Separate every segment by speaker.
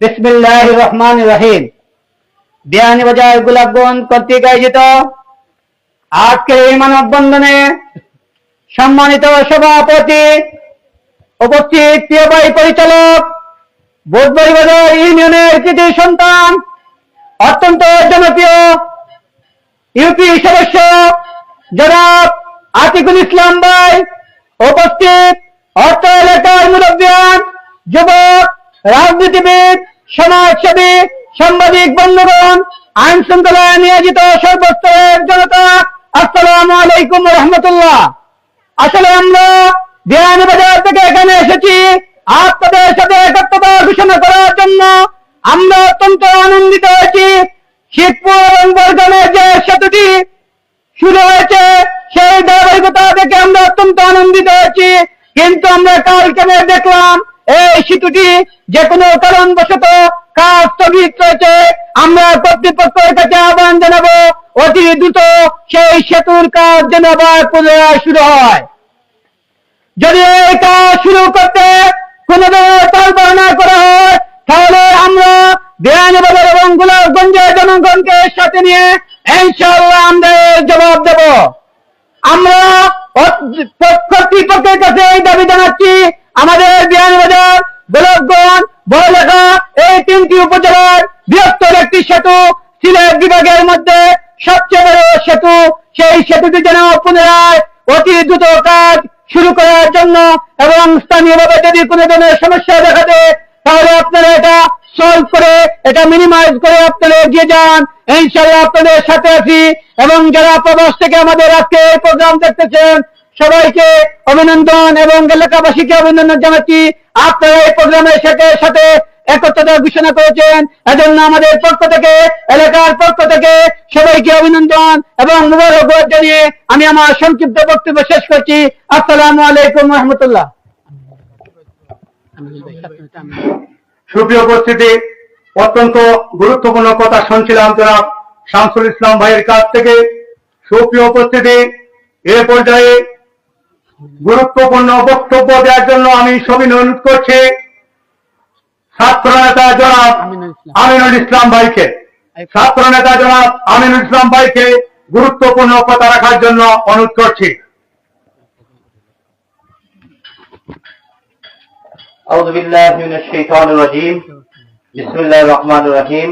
Speaker 1: বিসমিল্লাহ রহমান রহিম বিয়ানীবাজার গোলাপগঞ্জ কর্তৃক আয়োজিত আজকের এই মানববন্ধনে সম্মানিত সভাপতি উপস্থিত প্রিয় ভাই পরিচালক বোধবাড়ি বাজার ইউনিয়নের কৃতি সন্তান অত্যন্ত জনপ্রিয় ইউপি সদস্য জনাব আতিকুল ইসলাম ভাই উপস্থিত অর্থ এলাকার মুরব্বিয়ান যুবক রাজনীতিবিদ, সমাজসেবী, সাংবাদিক বন্ধুগণ, আইন শৃঙ্খলায় নিয়োজিত সর্বস্তরের জনতা, আসসালামু আলাইকুম রহমতুল্লাহ। আসলে আমরা বিয়ানীবাজার থেকে এখানে এসেছি আপনাদের সাথে একাত্মতা ঘোষণা করার জন্য। আমরা অত্যন্ত আনন্দিত হয়েছি। শিবপুর এবং বরগানের যে সেতুটি শুরু হয়েছে, সেই ধারাবাহিকতা দেখে আমরা অত্যন্ত আনন্দিত হয়েছি। কিন্তু আমরা কালকে দেখলাম এই সেতুটি যে কোনো কারণবশত কাজ স্থগিত রয়েছে। আমরা কর্তৃপক্ষের কাছে আহ্বান জানাব, অতি দ্রুত সেই সেতুর কাজ যেন আবার পুনরায় শুরু হয়। যদি এই কাজ শুরু করতে কোনো ধরনের না করা হয়, তাহলে আমরা বিয়ানীবাজার এবং গোলাপগঞ্জের জনগণকে সাথে নিয়ে ইনশাআল্লাহ আমরা জবাব দেব। আমরা কর্তৃপক্ষের কাছে এই দাবি জানাচ্ছি আমাদের বিয়ানীবাজার গোলাপগঞ্জ বড়লেখা, এই তিনটি উপজেলার বৃহত্তর একটি সেতু। সিলেট বিভাগের মধ্যে সবচেয়ে বড় সেতু, সেই সেতুটি যেন পুনরায় অতি দ্রুত কাজ শুরু করার জন্য এবং স্থানীয়ভাবে যদি কোনো ধরনের সমস্যা দেখা দেয় তাহলে আপনারা এটা সলভ করে, এটা মিনিমাইজ করে আপনারা এগিয়ে যান। ইনশাল্লাহ আপনাদের সাথে আছি এবং যারা প্রবাস থেকে আমাদের আজকে এই প্রোগ্রাম দেখতেছেন সবাইকে অভিনন্দন এবং এলাকাবাসীকে অভিনন্দন জানাচ্ছি। আপনারা এই প্রোগ্রামের সাথে সাথে একত্রতা ঘোষণা করেছেন। এজন্য আমাদের পক্ষ থেকে, এলাকার পক্ষ থেকে সবাইকে অভিনন্দন এবং মুবারকবাদ জানিয়ে আমি আমার সংক্ষিপ্ত বক্তব্য শেষ করছি। আসসালামু আলাইকুম রহমতুল্লাহ।
Speaker 2: সুপ্রিয় উপস্থিতি, অত্যন্ত গুরুত্বপূর্ণ কথা শুনছিলাম জনাব শামসুল ইসলাম ভাইয়ের কাছ থেকে। সুপ্রিয় উপস্থিতি, এ পর্যায়ে গুরুত্বপূর্ণ বক্তব্য দেওয়ার জন্য আমি সবিনয় অনুরোধ করছি ছাত্র নেতা জনাব আমিনুল ইসলাম ভাইকে ছাত্র নেতা জনাব আমিনুল ইসলাম ভাইকে গুরুত্বপূর্ণ কথা রাখার জন্য অনুরোধ করছি
Speaker 3: أعوذ بالله من الشيطان الرجيم بسم الله الرحمن الرحيم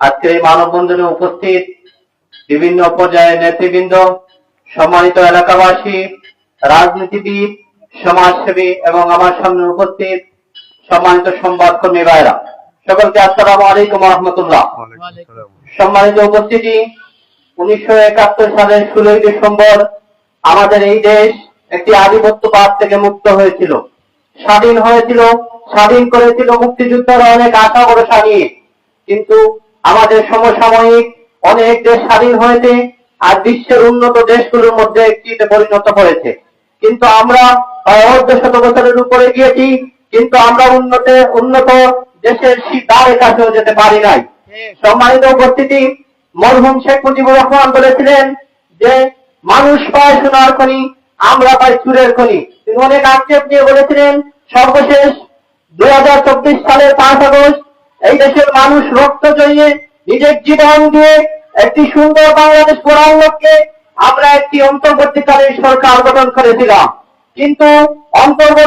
Speaker 3: আজকের এই মানববন্ধনে উপস্থিত বিভিন্ন পর্যায়ের নেতৃবৃন্দ সম্মানিত এলাকাবাসী রাজনীতিবিদ সমাজসেবী এবং আমার সামনে উপস্থিত সম্মানিত সংবাদকর্মী ভাইরা। সকলকে আসসালামু আলাইকুম রহমতুল্লাহ। সম্মানিত উপস্থিতি উনিশশো একাত্তর সালের ষোলোই ডিসেম্বর আমাদের এই দেশ একটি আধিপত্যবাদ থেকে মুক্ত হয়েছিল। স্বাধীন হয়েছিল স্বাধীন করেছিল মুক্তিযুদ্ধের অনেক আশা ভরসা নিয়ে। কিন্তু আমাদের সমসাময়িক অনেক দেশ স্বাধীন হয়েছে আর বিশ্বের উন্নত দেশগুলোর মধ্যে একটিতে পরিণত হয়েছে। কিন্তু আমরা অর্ধ শত বছরের উপরে গিয়েছি, কিন্তু আমরা উন্নত উন্নত দেশের দ্বারের কাছেও যেতে পারি নাই। সম্মানিত উপস্থিতি, মরহুম শেখ মুজিবুর রহমান বলেছিলেন যে, মানুষ পায় সোনার খনি, আমরা পাই চুরের খনি। তিনি অনেক আক্ষেপ নিয়ে বলেছিলেন, সর্বশেষ দুই হাজার চব্বিশ সালের পাঁচ আগস্ট, এই দেশের মানুষ রক্ত জড়িয়ে নিজের জীবন দিয়ে একটি সুন্দর বাংলাদেশ গড়ার লক্ষ্যে আমরা একটি অন্তর্বর্তীকালীন সরকার গঠন করেছিলাম। কিন্তু অন্তর্বর্তী